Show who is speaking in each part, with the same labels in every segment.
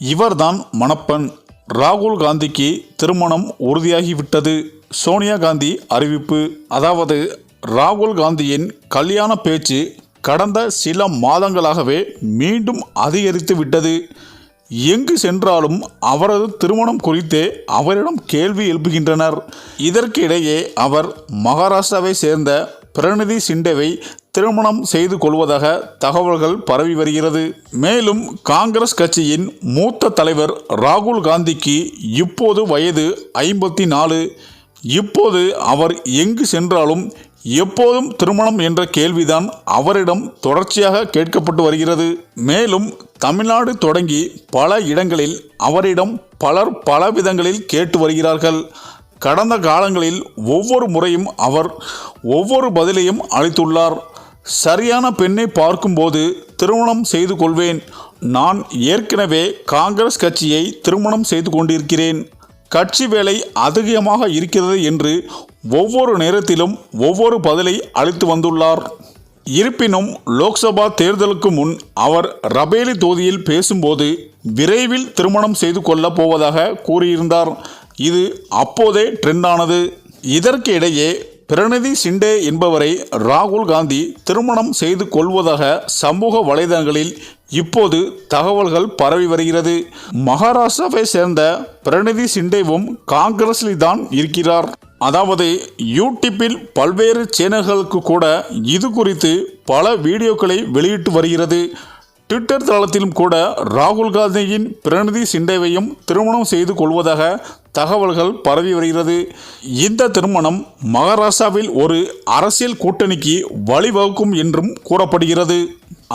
Speaker 1: இவர்தான் மணப்பெண் ராகுல் காந்திக்கு திருமணம் உறுதியாகிவிட்டது. சோனியா காந்தி அறிவிப்பு. அதாவது ராகுல் காந்தியின் கல்யாண பேச்சு கடந்த சில மாதங்களாகவே மீண்டும் அதிகரித்து விட்டது. எங்கு சென்றாலும் அவரது திருமணம் குறித்தே அவரிடம் கேள்வி எழுப்புகின்றனர். இதற்கு இடையே அவர் மகாராஷ்டிராவை சேர்ந்த பிரணிதி சிண்டேவை திருமணம் செய்து கொள்வதாக தகவல்கள் பரவி வருகிறது. மேலும் காங்கிரஸ் கட்சியின் மூத்த தலைவர் ராகுல் காந்திக்கு இப்போது வயது ஐம்பத்தி நாலு இப்போது அவர் எங்கு சென்றாலும் எப்போதும் திருமணம் என்ற கேள்விதான் அவரிடம் தொடர்ச்சியாக கேட்கப்பட்டு வருகிறது. மேலும் தமிழ்நாடு தொடங்கி பல இடங்களில் அவரிடம் பலர் பல விதங்களில் கேட்டு வருகிறார்கள். கடந்த காலங்களில் ஒவ்வொரு முறையும் அவர் ஒவ்வொரு பதிலையும் அளித்துள்ளார். சரியான பெண்ணை பார்க்கும்போது திருமணம் செய்து கொள்வேன். நான் ஏற்கனவே காங்கிரஸ் கட்சியை திருமணம் செய்து கொண்டிருக்கிறேன். கட்சி வேலை அதிகமாக இருக்கிறது என்று ஒவ்வொரு நேரத்திலும் ஒவ்வொரு பதிலை அளித்து வந்துள்ளார். இருப்பினும் லோக்சபா தேர்தலுக்கு முன் அவர் ரபேலி தொகுதியில் பேசும்போது விரைவில் திருமணம் செய்து கொள்ளப் போவதாக கூறியிருந்தார். இது அப்போதே ட்ரெண்டானது இதற்கு இடையே பிரநிதி சிண்டே என்பவரை ராகுல் காந்தி திருமணம் செய்து கொள்வதாக சமூக வலைதளங்களில் இப்போது தகவல்கள் பரவி வருகிறது. மகாராஷ்டிராவை சேர்ந்த பிரநிதி சிண்டேவும் காங்கிரஸில் தான் இருக்கிறார். அதாவது யூடியூப்பில் பல்வேறு சேனல்களுக்கு கூட இது குறித்து பல வீடியோக்களை வெளியிட்டு வருகிறது. ட்விட்டர் தளத்திலும் கூட ராகுல் காந்தியின் பிரநிதி சிண்டேவையும் திருமணம் செய்து கொள்வதாக தகவல்கள் பரவி வருகிறது. இந்த திருமணம் மகாராஷ்டிராவில் ஒரு அரசியல் கூட்டணிக்கு வழிவகுக்கும் என்றும் கூறப்படுகிறது.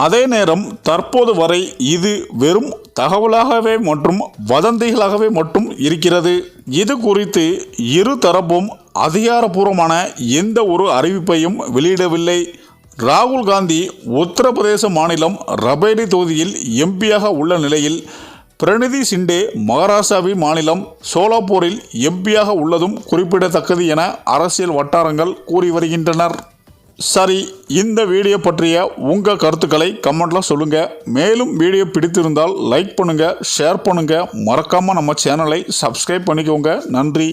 Speaker 1: அதே நேரம் தற்போது வரை இது வெறும் தகவலாகவே மற்றும் வதந்திகளாகவே மட்டும் இருக்கிறது. இது குறித்து இரு தரப்பும் அதிகாரபூர்வமான எந்த ஒரு அறிவிப்பையும் வெளியிடவில்லை. ராகுல் காந்தி உத்தரப்பிரதேச மாநிலம் ரபேலி தொகுதியில் எம்பியாக உள்ள நிலையில் பிரணிதி சிண்டே மகாராஷ்டிராவி மாநிலம் சோலாப்பூரில் எம்பியாக உள்ளதும் குறிப்பிடத்தக்கது என அரசியல் வட்டாரங்கள் கூறி வருகின்றனர். சரி இந்த வீடியோ பற்றிய உங்கள் கருத்துக்களை கமெண்ட்டில் சொல்லுங்கள் மேலும் வீடியோ பிடித்திருந்தால் லைக் பண்ணுங்கள் ஷேர் பண்ணுங்கள் மறக்காமல் நம்ம சேனலை சப்ஸ்கிரைப் பண்ணிக்கோங்க. நன்றி.